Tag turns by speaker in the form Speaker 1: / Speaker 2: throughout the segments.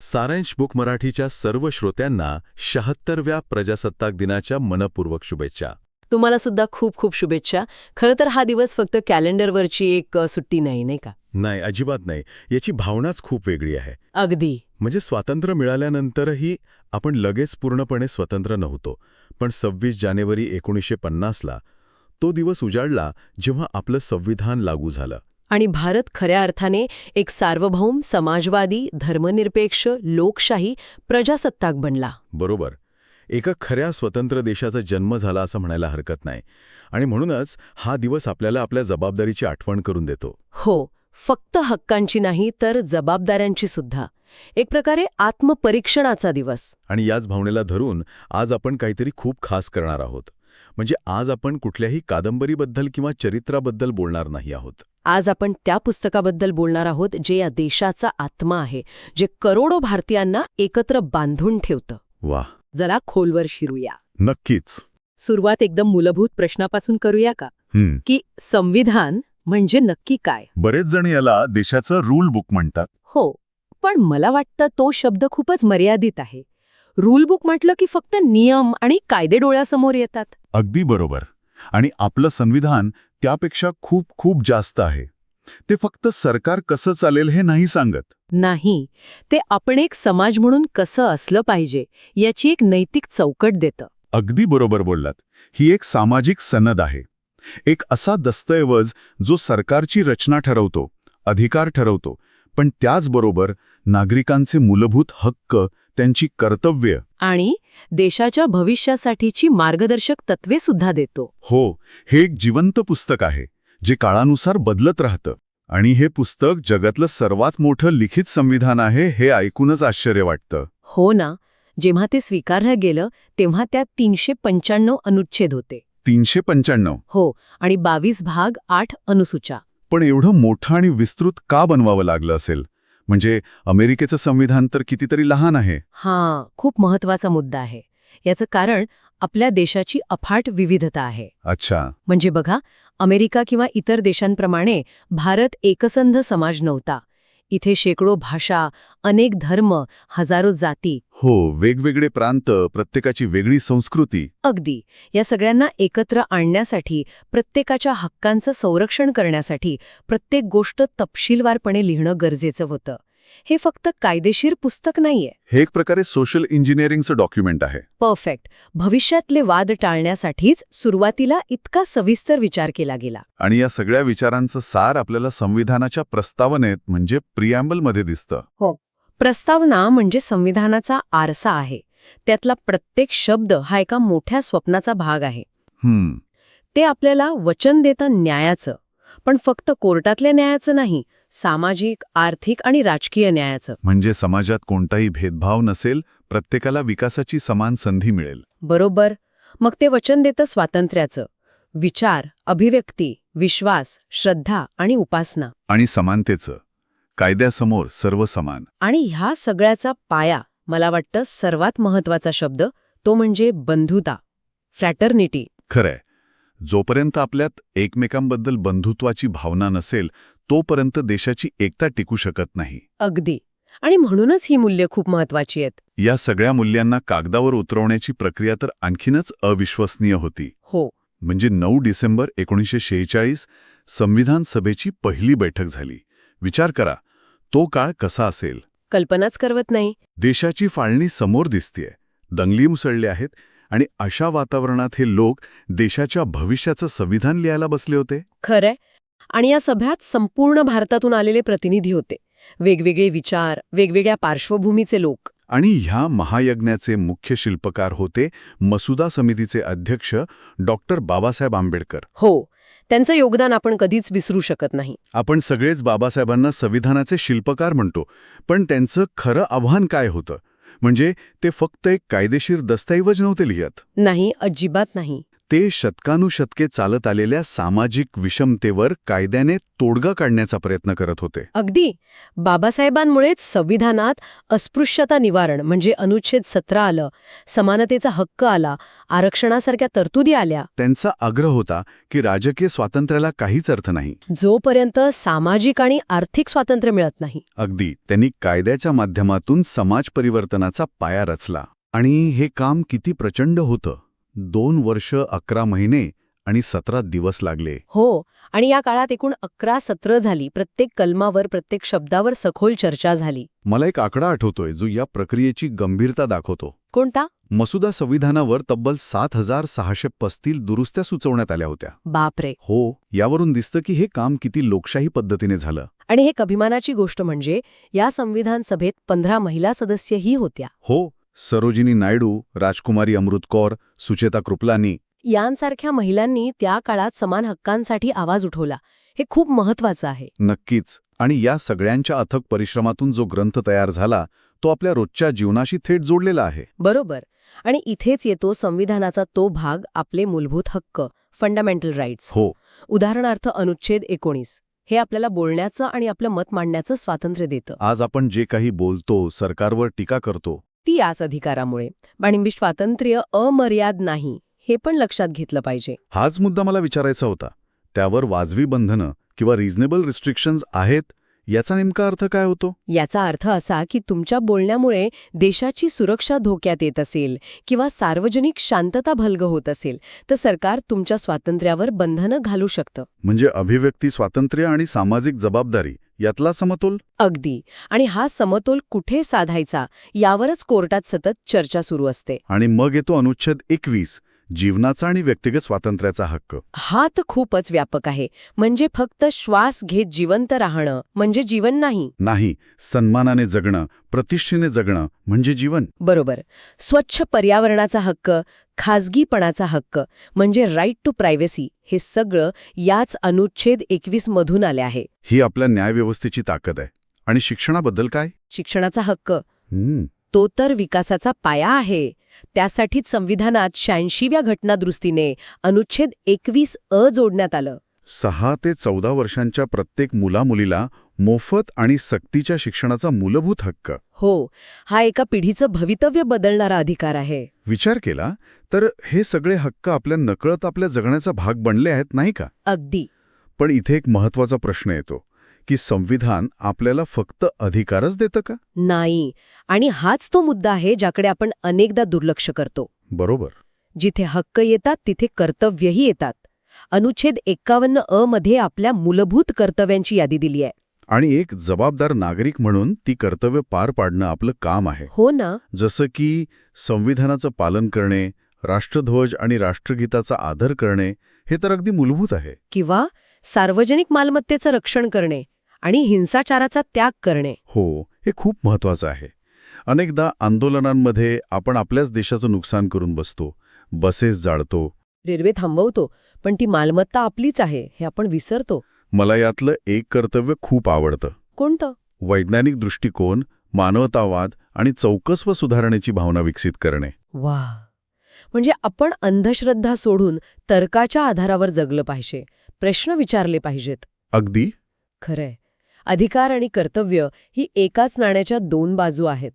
Speaker 1: सारांश बुक मराठीच्या सर्व श्रोत्यांना शहात्तरव्या प्रजासत्ताक दिनाच्या मनपूर्वक शुभेच्छा.
Speaker 2: तुम्हाला सुद्धा खूप खूप शुभेच्छा. खरं तर हा दिवस फक्त कॅलेंडरवरची एक सुट्टी नाही नाही का?
Speaker 1: नाही अजिबात नाही. याची भावनाच खूप वेगळी आहे.
Speaker 2: अगदी.
Speaker 1: म्हणजे स्वातंत्र्य मिळाल्यानंतरही आपण लगेच पूर्णपणे स्वतंत्र नव्हतो. पण सव्वीस जानेवारी एकोणीसशे पन्नासला तो दिवस उजाडला जेव्हा आपलं संविधान लागू झालं.
Speaker 2: आणि भारत खऱ्या अर्थाने एक सार्वभौम समाजवादी धर्मनिरपेक्ष लोकशाही प्रजासत्ताक बनला.
Speaker 1: बरोबर. एका खऱ्या स्वतंत्र देशाचा जन्म झाला असं म्हणायला हरकत नाही. आणि म्हणूनच हा दिवस आपल्याला आपल्या जबाबदारीची आठवण करून देतो.
Speaker 2: हो फक्त हक्कांची नाही तर जबाबदाऱ्यांची सुद्धा. एक प्रकारे आत्मपरीक्षणाचा दिवस.
Speaker 1: आणि याच भावनेला धरून आज आपण काहीतरी खूप खास करणार आहोत. म्हणजे आज आपण कुठल्याही कादंबरीबद्दल किंवा चरित्राबद्दल बोलणार नाही आहोत.
Speaker 2: आज आपण त्या पुस्तकाबद्दल बोलणार आहोत जे या देशाचा आत्मा आहे जे करोडो भारतीयांना एकत्र बांधून ठेवतं.
Speaker 1: वा
Speaker 2: जरा खोलवर शिरूया.
Speaker 1: नक्कीच.
Speaker 2: सुरुवात एकदम मूलभूत प्रश्नापासून करूया का. की संविधान म्हणजे नक्की काय?
Speaker 1: बरेच जण याला देशाचं रूल बुक म्हणतात.
Speaker 2: हो पण मला वाटतं तो शब्द खूपच मर्यादित आहे. रूल बुक म्हटलं की फक्त नियम आणि कायदे डोळ्यासमोर येतात.
Speaker 1: अगदी बरोबर. आणि आपलं संविधान त्यापेक्षा खूप खूप जास्त आहे. ते फक्त सरकार कसं चालेल हे नाही सांगत.
Speaker 2: नाही ते आपण एक समाज म्हणून कसं असलं पाहिजे याची एक नैतिक चौकट देतं.
Speaker 1: अगदी बरोबर बोललात. ही एक सामाजिक सनद आहे. एक असा दस्तऐवज जो सरकारची रचना ठरवतो अधिकार ठरवतो पण त्याचबरोबर नागरिकांचे मूलभूत हक्क त्यांची कर्तव्य.
Speaker 2: आणि देशाच्या भविष्यासाठीची मार्गदर्शक तत्वे सुद्धा देतो.
Speaker 1: हो हे एक जिवंत पुस्तक आहे जे काळानुसार बदलत राहतं. आणि हे पुस्तक जगातलं सर्वात मोठं लिखित संविधान आहे हे ऐकूनच आश्चर्य वाटतं.
Speaker 2: हो ना जेव्हा ते स्वीकारलं गेलं तेव्हा त्यात तीनशे पंच्याण्णव अनुच्छेद होते.
Speaker 1: तीनशे पंच्याण्णव.
Speaker 2: हो आणि बावीस भाग आठ अनुसूच्या
Speaker 1: पण एवढं मोठं आणि विस्तृत का बनवावं लागलं असेल? म्हणजे अमेरिकेचं संविधान तर कितीतरी लहान आहे.
Speaker 2: हां खूप महत्त्वाचा मुद्दा आहे. याचं कारण आपल्या देशाची अफाट विविधता आहे.
Speaker 1: अच्छा.
Speaker 2: म्हणजे बघा अमेरिका किंवा इतर देशांप्रमाणे भारत एकसंध समाज नव्हता. इथे शेकडो भाषा अनेक धर्म हजारो जाती.
Speaker 1: हो वेगवेगळे प्रांत प्रत्येकाची वेगळी संस्कृती.
Speaker 2: अगदी. या सगळ्यांना एकत्र आणण्यासाठी प्रत्येकाच्या हक्कांचं संरक्षण करण्यासाठी प्रत्येक गोष्ट तपशीलवारपणे लिहिणं गरजेचं होतं. हे फक्त कायदेशीर पुस्तक नाहीये.
Speaker 1: हे एक प्रकारे सोशल इंजिनिअरिंगचं डॉक्युमेंट आहे.
Speaker 2: परफेक्ट भविष्यातले वाद टाळण्यासाठीच सुरुवातीला इतका सविस्तर विचार केला गेला.
Speaker 1: आणि या सगळ्या विचारांचं सार आपल्याला संविधानाच्या प्रस्तावनेत म्हणजे प्रिॲम्बलमध्ये दिसतं.
Speaker 2: प्रस्तावना म्हणजे संविधानाचा आरसा आहे. त्यातला प्रत्येक शब्द हा एका मोठ्या स्वप्नाचा भाग आहे.
Speaker 1: हम्म.
Speaker 2: ते आपल्याला वचन देतं न्यायाचं. पण फक्त कोर्टातल्या न्यायाचं नाही सामाजिक आर्थिक आणि राजकीय न्यायाचं.
Speaker 1: म्हणजे समाजात कोणताही भेदभाव नसेल प्रत्येकाला विकासाची समान संधी मिळेल.
Speaker 2: बरोबर. मग ते वचन देतं स्वातंत्र्याचं. विचार अभिव्यक्ती विश्वास श्रद्धा आणि उपासना.
Speaker 1: आणि समानतेचं. कायद्यासमोर सर्व समान.
Speaker 2: आणि ह्या सगळ्याचा पाया मला वाटतं सर्वात महत्त्वाचा शब्द तो म्हणजे बंधुता. फ्रॅटर्निटी.
Speaker 1: खरंय. जोपर्यंत आपल्यात एकमेकांबद्दल बंधुत्वाची भावना नसेल तोपर्यंत देशाची एकता टिकू शकत नाही.
Speaker 2: अगदी. आणि म्हणूनच ही मूल्य खूप महत्वाची आहेत.
Speaker 1: या सगळ्या मूल्यांना कागदावर उतरवण्याची प्रक्रिया तर आणखीनच अविश्वसनीय होती.
Speaker 2: हो.
Speaker 1: म्हणजे नऊ डिसेंबर एकोणीसशे शेहेचाळीस संविधान सभेची पहिली बैठक झाली. विचार करा तो काळ कसा असेल?
Speaker 2: कल्पनाच करवत नाही.
Speaker 1: देशाची फाळणी समोर दिसतीये. दंगली मुसळले आहेत आणि अशा वातावरणात हे लोक देशाच्या भविष्याचं संविधान लिहायला बसले होते?
Speaker 2: खरंय. आणि या सभ्यात संपूर्ण भारतातून आलेले प्रतिनिधी होते. वेगवेगळे विचार वेगवेगळ्या पार्श्वभूमीचे लोक.
Speaker 1: आणि ह्या महायज्ञाचे मुख्य शिल्पकार होते मसुदा समितीचे अध्यक्ष डॉक्टर बाबासाहेब आंबेडकर.
Speaker 2: हो त्यांचं योगदान आपण कधीच विसरू शकत नाही.
Speaker 1: आपण सगळेच बाबासाहेबांना संविधानाचे शिल्पकार म्हणतो पण त्यांचं खरं आव्हान काय होतं? म्हणजे ते फक्त एक कायदेशीर दस्तऐवज नव्हते लिहत?
Speaker 2: नाही अजिबात नाही.
Speaker 1: ते शतकानुशतके चालत आलेल्या सामाजिक विषमतेवर कायद्याने तोडगा काढण्याचा प्रयत्न करत होते.
Speaker 2: अगदी. बाबासाहेबांमुळेच संविधानात अस्पृश्यता निवारण म्हणजे अनुच्छेद सतरा आलं समानतेचा हक्क आला आरक्षणासारख्या तरतुदी आल्या.
Speaker 1: त्यांचा आग्रह होता की राजकीय स्वातंत्र्याला काहीच अर्थ नाही.
Speaker 2: जोपर्यंत सामाजिक आणि आर्थिक स्वातंत्र्य मिळत नाही.
Speaker 1: अगदी. त्यांनी कायद्याच्या माध्यमातून समाज परिवर्तनाचा पाया रचला. आणि हे काम किती प्रचंड होतं. दोन वर्ष अकरा महिने आणि सतरा दिवस लागले.
Speaker 2: हो आणि या काळात एकूण अकरा सत्र झाली. प्रत्येक कलमावर प्रत्येक शब्दावर सखोल चर्चा झाली.
Speaker 1: मला एक आकडा आठवतोय जो या प्रक्रियेची गंभीरता दाखवतो.
Speaker 2: कोणता?
Speaker 1: मसुदा संविधानावर तब्बल सात हजार सहाशे पस्तीस दुरुस्त्या सुचवण्यात आल्या होत्या.
Speaker 2: बापरे!
Speaker 1: हो यावरून दिसतं की हे काम किती लोकशाही पद्धतीने झालं.
Speaker 2: आणि एक अभिमानाची गोष्ट म्हणजे या संविधान सभेत पंधरा महिला सदस्यही होत्या.
Speaker 1: हो सरोजिनी नायडू राजकुमारी अमृत कौर सुचेता कृपलानी
Speaker 2: यांसारख्या महिलांनी त्या काळात समान हक्कांसाठी आवाज उठवला. हे खूप महत्वाचं आहे.
Speaker 1: नक्कीच. आणि या सगळ्यांच्या अथक परिश्रमातून जो ग्रंथ तयार झाला तो आपल्या रोजच्या जीवनाशी थेट जोडलेला आहे.
Speaker 2: बरोबर. आणि इथेच येतो संविधानाचा तो भाग आपले मूलभूत हक्क फंडामेंटल राईट्स
Speaker 1: हो.
Speaker 2: उदाहरणार्थ अनुच्छेद एकोणीस. हे आपल्याला बोलण्याचं आणि आपलं मत मांडण्याचं स्वातंत्र्य देतं.
Speaker 1: आज आपण जे काही बोलतो सरकारवर टीका करतो
Speaker 2: ती याच अधिकारामुळे आणि स्वातंत्र्य अमर्याद नाही हे पण लक्षात घेतलं पाहिजे.
Speaker 1: हाच मुद्दा मला विचारायचा होता. त्यावर वाजवी बंधनं किंवा रिझनेबल रिस्ट्रिक्शन्स आहेत याचा नेमका अर्थ काय होतो?
Speaker 2: याचा अर्थ असा की तुमच्या बोलण्यामुळे देशाची सुरक्षा धोक्यात येत असेल किंवा सार्वजनिक शांतता भल्ग होत असेल तर सरकार तुमच्या स्वातंत्र्यावर बंधनं घालू शकतं.
Speaker 1: म्हणजे अभिव्यक्ती स्वातंत्र्य आणि सामाजिक जबाबदारी यातला समतोल?
Speaker 2: अगदी. आणि हा समतोल कुठे साधायचा यावरच कोर्टात सतत चर्चा सुरू असते.
Speaker 1: आणि मग येतो अनुच्छेद एकवीस. जीवनाचा आणि व्यक्तिगत स्वातंत्र्याचा हक्क.
Speaker 2: हा तर खूपच व्यापक आहे. म्हणजे फक्त श्वास घेत जिवंत राहणं म्हणजे जीवन नाही.
Speaker 1: नाही सन्मानाने जगणं प्रतिष्ठेने जगणं म्हणजे जीवन.
Speaker 2: बरोबर. स्वच्छ पर्यावरणाचा हक्क खाजगीपणाचा हक्क म्हणजे राईट टू प्रायव्हसी हे सगळं याच अनुच्छेद एकवीस मधून आले आहे.
Speaker 1: ही आपल्या न्यायव्यवस्थेची ताकद आहे. आणि शिक्षणाबद्दल काय?
Speaker 2: शिक्षणाचा हक्क. तो तर विकासाचा पाया आहे. त्यासाठीच संविधानात शहाऐंशीव्या घटनादुरुस्तीने अनुच्छेद एकवीस अ जोडण्यात आलं.
Speaker 1: सहा ते चौदा वर्षांच्या प्रत्येक मुलामुलीला मोफत आणि सक्तीच्या शिक्षणाचा मूलभूत हक्क.
Speaker 2: हो हा एका पिढीचं भवितव्य बदलणारा अधिकार आहे.
Speaker 1: विचार केला तर हे सगळे हक्क आपल्या नकळत आपल्या जगण्याचा भाग बनले आहेत नाही का?
Speaker 2: अगदी.
Speaker 1: पण इथे एक महत्त्वाचा प्रश्न येतो. की संविधान आपल्याला फक्त अधिकारच देतं का?
Speaker 2: नाही. आणि हाच तो मुद्दा आहे ज्याकडे आपण अनेकदा दुर्लक्ष करतो.
Speaker 1: बरोबर.
Speaker 2: जिथे हक्क येतात तिथे कर्तव्यही येतात. अनुच्छेद एक्कावन्न अ मध्ये आपल्या मूलभूत कर्तव्यांची यादी दिली आहे.
Speaker 1: आणि एक जबाबदार नागरिक म्हणून ती कर्तव्य पार पाडणं आपलं काम आहे.
Speaker 2: हो ना.
Speaker 1: जसं की संविधानाचं पालन करणे राष्ट्रध्वज आणि राष्ट्रगीताचा आदर करणे हे तर अगदी मूलभूत आहे.
Speaker 2: किंवा सार्वजनिक मालमत्तेचं रक्षण करणे आणि हिंसाचाराचा त्याग करणे.
Speaker 1: हो हे खूप महत्वाचं आहे. अनेकदा आंदोलनांमध्ये आपण आपल्याच देशाचं नुकसान करून बसतो. बसेस जाळतो.
Speaker 2: रेल्वे थांबवतो पण ती मालमत्ता आपलीच आहे हे आपण विसरतो.
Speaker 1: मला यातलं एक कर्तव्य खूप आवडतं.
Speaker 2: कोणतं?
Speaker 1: वैज्ञानिक दृष्टिकोन मानवतावाद आणि चौकस्व सुधारणेची भावना विकसित करणे.
Speaker 2: वा! म्हणजे आपण अंधश्रद्धा सोडून तर्काच्या आधारावर जगलं पाहिजे प्रश्न विचारले पाहिजेत.
Speaker 1: अगदी.
Speaker 2: खरंय. अधिकार आणि कर्तव्य ही एकाच नाण्याच्या दोन बाजू आहेत.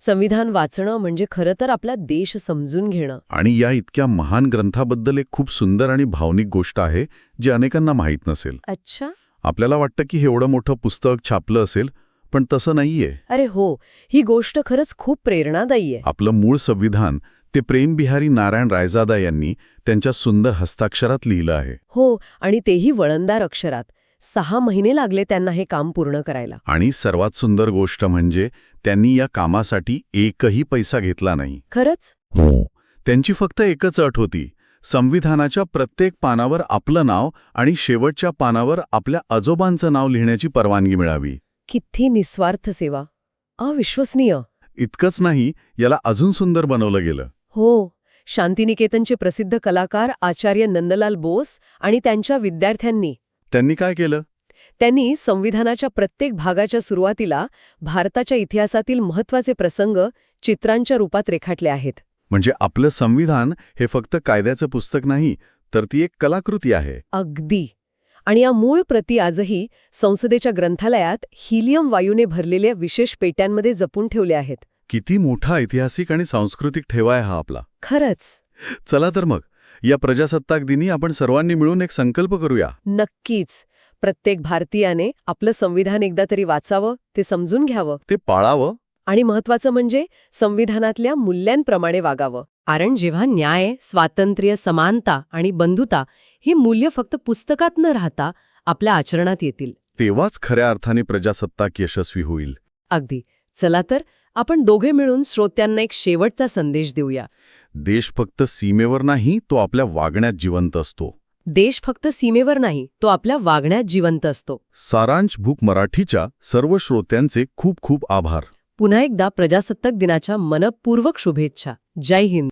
Speaker 2: संविधान वाचणं म्हणजे खरं तर आपला देश समजून घेणं.
Speaker 1: आणि या इतक्या महान ग्रंथाबद्दल एक खूप सुंदर आणि भावनिक गोष्ट आहे जी अनेकांना माहीत नसेल.
Speaker 2: अच्छा.
Speaker 1: आपल्याला वाटतं की हे एवढं मोठं पुस्तक छापलं असेल पण तसं नाहीये.
Speaker 2: अरे हो ही गोष्ट खरंच खूप प्रेरणादायी आहे.
Speaker 1: आपलं मूळ संविधान ते प्रेमबिहारी नारायण रायजादा यांनी त्यांच्या सुंदर हस्ताक्षरात लिहिलं आहे.
Speaker 2: हो आणि तेही वळणदार अक्षरात. सहा महिने लागले त्यांना हे काम पूर्ण करायला.
Speaker 1: आणि सर्वात सुंदर गोष्ट म्हणजे त्यांनी या कामासाठी एकही पैसा घेतला नाही.
Speaker 2: खरंच?
Speaker 1: त्यांची फक्त एकच अट होती. संविधानाच्या प्रत्येक पानावर आपलं नाव आणि शेवटच्या पानावर आपल्या आजोबांचं नाव लिहिण्याची परवानगी मिळावी.
Speaker 2: किती निस्वार्थ सेवा. अविश्वसनीय.
Speaker 1: इतकंच नाही याला अजून सुंदर बनवलं गेलं.
Speaker 2: हो. शांतिनिकेतनचे प्रसिद्ध कलाकार आचार्य नंदलाल बोस आणि त्यांच्या विद्यार्थ्यांनी
Speaker 1: त्यांनी काय केलं?
Speaker 2: त्यांनी संविधानाच्या प्रत्येक भागाच्या सुरुवातीला भारताच्या इतिहासातील महत्त्वाचे प्रसंग चित्रांच्या रूपात रेखाटले आहेत.
Speaker 1: म्हणजे आपलं संविधान हे फक्त कायद्याचं पुस्तक नाही तर ती एक कलाकृती आहे.
Speaker 2: अगदी. आणि या मूळ प्रती आजही संसदेच्या ग्रंथालयात हिलियम वायूने भरलेल्या विशेष पेट्यांमध्ये जपून ठेवल्या आहेत.
Speaker 1: किती मोठा ऐतिहासिक आणि सांस्कृतिक ठेवा आहे हा आपला.
Speaker 2: खरंच.
Speaker 1: चला तर मग. या प्रजासत्ताक दिनी आपण सर्वांनी मिळून एक संकल्प करूया.
Speaker 2: नक्कीच. प्रत्येक भारतीयाने आपलं संविधान एकदा तरी वाचावं ते समजून घ्यावं.
Speaker 1: ते पाळावं.
Speaker 2: आणि महत्वाचं म्हणजे संविधानातल्या मूल्यांप्रमाणे वागावं. कारण जेव्हा न्याय स्वातंत्र्य समानता आणि बंधुता ही मूल्य फक्त पुस्तकात न राहता आपल्या आचरणात येतील.
Speaker 1: तेव्हाच खऱ्या अर्थाने प्रजासत्ताक यशस्वी होईल.
Speaker 2: अगदी. चला तर आपण दोघे मिळून श्रोत्यांना एक शेवटचा संदेश देऊया.
Speaker 1: देश फक्त सीमेवर नाही तो आपल्या वागण्यात जिवंत असतो.
Speaker 2: देश फक्त सीमेवर नाही तो आपल्या वागण्यात जिवंत असतो.
Speaker 1: सारांश भूक मराठीच्या सर्व श्रोत्यांचे खूप खूप आभार.
Speaker 2: पुन्हा एकदा प्रजासत्ताक दिनाच्या मनपूर्वक शुभेच्छा. जय हिंद.